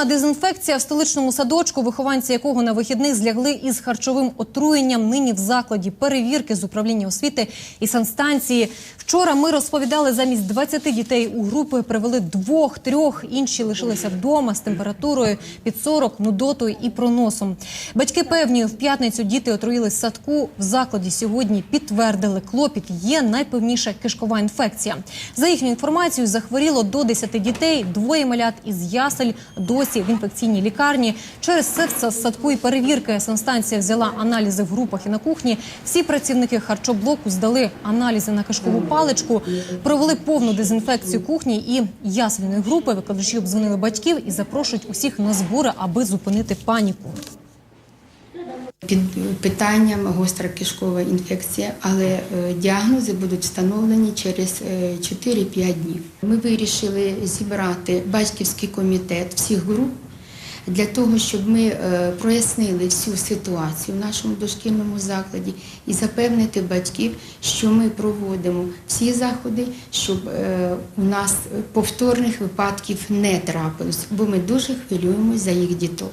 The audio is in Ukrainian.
Повна дезінфекція в столичному садочку, вихованці якого на вихідних злягли із харчовим отруєнням. Нині в закладі перевірки з управління освіти і санстанції. Вчора ми розповідали, замість 20 дітей у групи привели двох-трьох. Інші лишилися вдома з температурою під 40, нудотою і проносом. Батьки певні, в п'ятницю діти отруїлись в садку. В закладі сьогодні підтвердили клопіт. Є найпевніша кишкова інфекція. За їхню інформацією, захворіло до 10 дітей. Двоє малят із ясель досі в інфекційній лікарні. Через це в садку і перевірки санстанція взяла аналізи в групах і на кухні. Всі працівники харчоблоку здали аналізи на кишкову паличку, провели повну дезінфекцію кухні і ясельної групи. Викладачі обзвонили батьків і запрошують усіх на збори, аби зупинити паніку. Під питанням гостра кишкова інфекція, але е, діагнози будуть встановлені через е, 4-5 днів. Ми вирішили зібрати батьківський комітет всіх груп для того, щоб ми е, прояснили всю ситуацію в нашому дошкільному закладі і запевнити батьків, що ми проводимо всі заходи, щоб е, у нас повторних випадків не трапилось, бо ми дуже хвилюємося за їх діток.